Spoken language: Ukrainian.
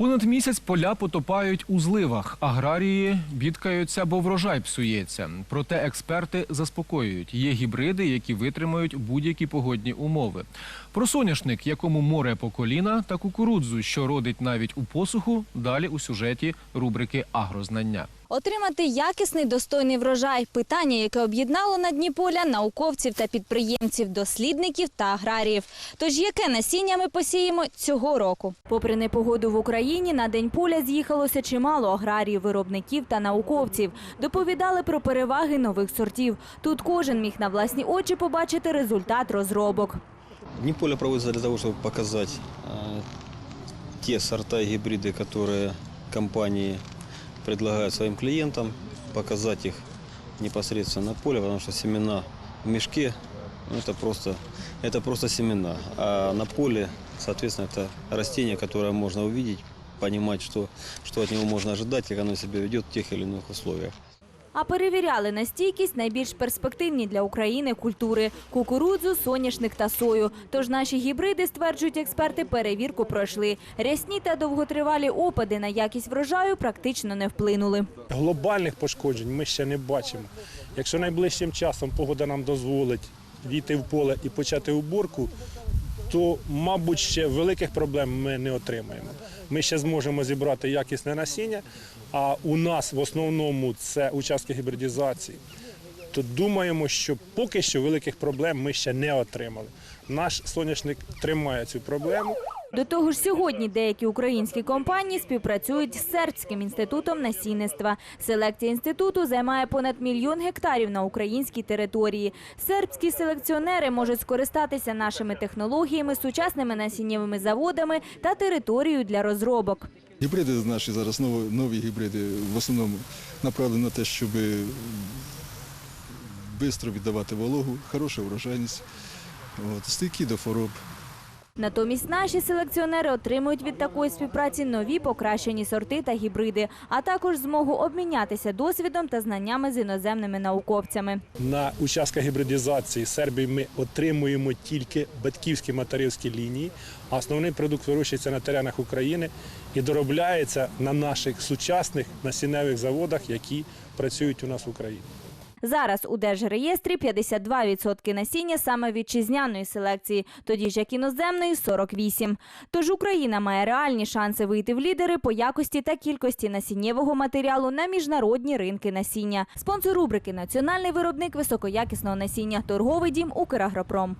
Понад місяць поля потопають у зливах. Аграрії бідкаються, бо врожай псується. Проте експерти заспокоюють. Є гібриди, які витримають будь-які погодні умови. Про соняшник, якому море по коліна, та кукурудзу, що родить навіть у посуху, далі у сюжеті рубрики Агрознання. Отримати якісний достойний врожай – питання, яке об'єднало на дні поля науковців та підприємців, дослідників та аграріїв. Тож яке насіння ми посіємо цього року? Попри непогоду в Україні, на день поля з'їхалося чимало аграріїв, виробників та науковців. Доповідали про переваги нових сортів. Тут кожен міг на власні очі побачити результат розробок. Дни поля проводятся для того, чтобы показать э, те сорта и гибриды, которые компании предлагают своим клиентам, показать их непосредственно на поле, потому что семена в мешке ну, это просто, это просто семена. А на поле, соответственно, это растение, которое можно увидеть, понимать, что, что от него можно ожидать, как оно себя ведет в тех или иных условиях. А перевіряли на стійкість найбільш перспективні для України культури – кукурудзу, соняшник та сою. Тож наші гібриди, стверджують експерти, перевірку пройшли. Рясні та довготривалі опади на якість врожаю практично не вплинули. Глобальних пошкоджень ми ще не бачимо. Якщо найближчим часом погода нам дозволить війти в поле і почати уборку, то, мабуть, ще великих проблем ми не отримаємо. Ми ще зможемо зібрати якісне насіння, а у нас в основному це участки гібридізації. То думаємо, що поки що великих проблем ми ще не отримали. Наш соняшник тримає цю проблему. До того ж, сьогодні деякі українські компанії співпрацюють з Сербським інститутом насінництва. Селекція інституту займає понад мільйон гектарів на українській території. Сербські селекціонери можуть скористатися нашими технологіями, сучасними насіннєвими заводами та територією для розробок. Гібриди наші зараз нові, гібриди в основному направлені на те, щоб швидко віддавати вологу, хороша врожайність, стійкі до хвороб. Натомість наші селекціонери отримують від такої співпраці нові покращені сорти та гібриди, а також змогу обмінятися досвідом та знаннями з іноземними науковцями. На участках гібридизації Сербії ми отримуємо тільки батьківські материнські лінії, а основний продукт вирощується на теренах України і доробляється на наших сучасних насінневих заводах, які працюють у нас в Україні. Зараз у держреєстрі 52% насіння саме вітчизняної селекції, тоді ж як іноземної 48%. Тож Україна має реальні шанси вийти в лідери по якості та кількості насіннєвого матеріалу на міжнародні ринки насіння. Спонсор рубрики Національний виробник високоякісного насіння торговий дім Украгропром.